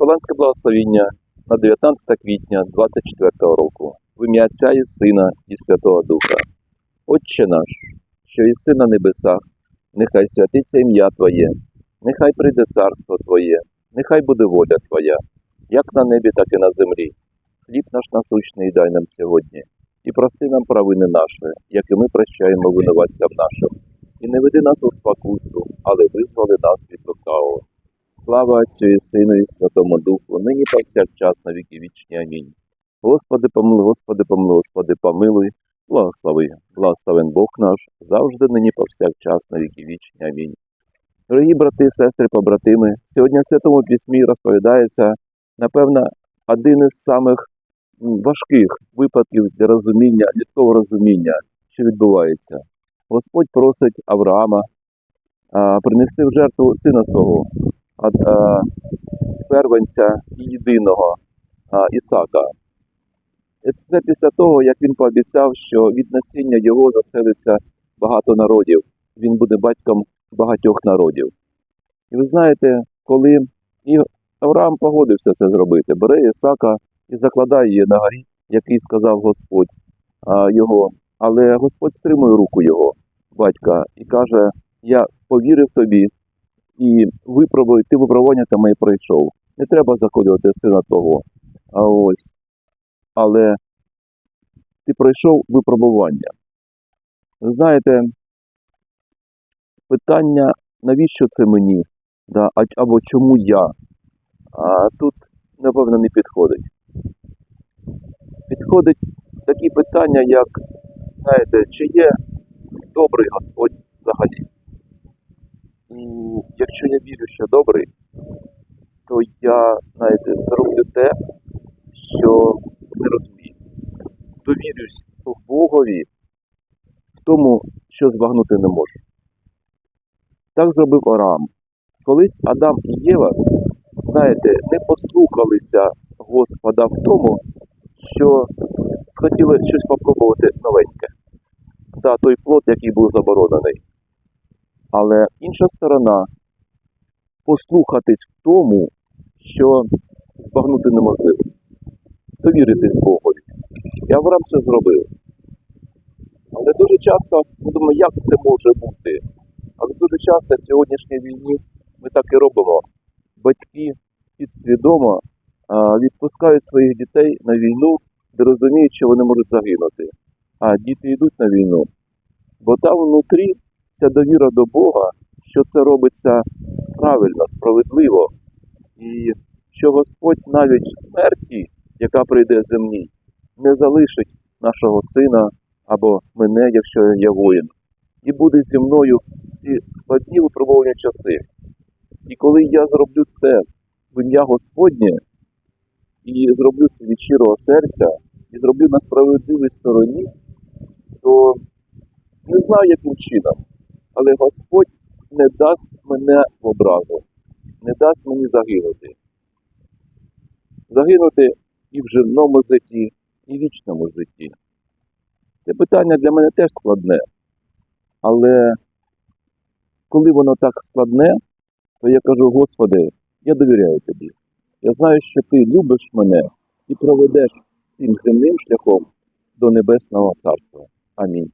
Капеланське благословіння на 19 квітня 24 року. В ім'я Отця і Сина і Святого Духа. Отче наш, що єси на небесах, нехай святиться ім'я Твоє, нехай прийде царство Твоє, нехай буде воля Твоя, як на небі, так і на землі. Хліб наш насущний дай нам сьогодні, і прости нам провини наші, як і ми прощаємо винуватцям нашим. І не веди нас у спокусу, але визволи нас від лукавого. Слава Отцю і Сину і Святому Духу, нині повсякчас на віки вічні. Амінь. Господи помилуй, Господи помилуй, Господи помилуй, благослови, благословен Бог наш, завжди нині повсякчас на віки вічні. Амінь. Дорогі брати, сестри, побратими, сьогодні в Святому Письмі розповідається, напевно, один із самих важких випадків для розуміння, людського розуміння, що відбувається. Господь просить Авраама принести в жертву сина свого, первенця і єдиного Ісака. І Це після того, як він пообіцяв, що від насіння його заселиться багато народів. Він буде батьком багатьох народів. І ви знаєте, коли і Авраам погодився це зробити, бере Ісака і закладає її на горі, який сказав Господь а, його. Але Господь стримує руку його, батька, і каже: Я повірив тобі, і випробуй, ти випробування та моє пройшов. Не треба заколювати сина того. А ось. Але ти пройшов випробування. Знаєте, питання, навіщо це мені? Да, або чому я? А тут, напевно, не підходить. Підходить такі питання, як, знаєте, чи є добрий Господь взагалі? І якщо я вірю, що добрий, то я, знаєте, зроблю те, що не розумію. Довірюсь Богові в тому, що збагнути не можу. Так зробив Арам. Колись Адам і Єва, знаєте, не послухалися Господа в тому, що схотіли щось попробувати новеньке. Да, той плод, який був заборонений. Але інша сторона послухатись в тому, що збагнути неможливо. Довіритись Богові. І Авраам це зробив. Але дуже часто ми думаємо, як це може бути. Але дуже часто в сьогоднішній війні ми так і робимо. Батьки підсвідомо відпускають своїх дітей на війну, де розуміють, що вони можуть загинути. А діти йдуть на війну. Бо там внутрі ця довіра до Бога, що це робиться правильно, справедливо, і що Господь навіть в смерті, яка прийде земній, не залишить нашого сина або мене, якщо я воїн, і буде зі мною ці складні випробовані часи. І коли я зроблю це в ім'я Господнє, і зроблю це від щирого серця, і зроблю на справедливій стороні, то не знаю, яким чином, але Господь не дасть мене в образу, не дасть мені загинути. Загинути і в земному житті, і в вічному житті. Це питання для мене теж складне. Але коли воно так складне, то я кажу, Господи, я довіряю тобі. Я знаю, що ти любиш мене і проведеш цим земним шляхом до Небесного Царства. Амінь.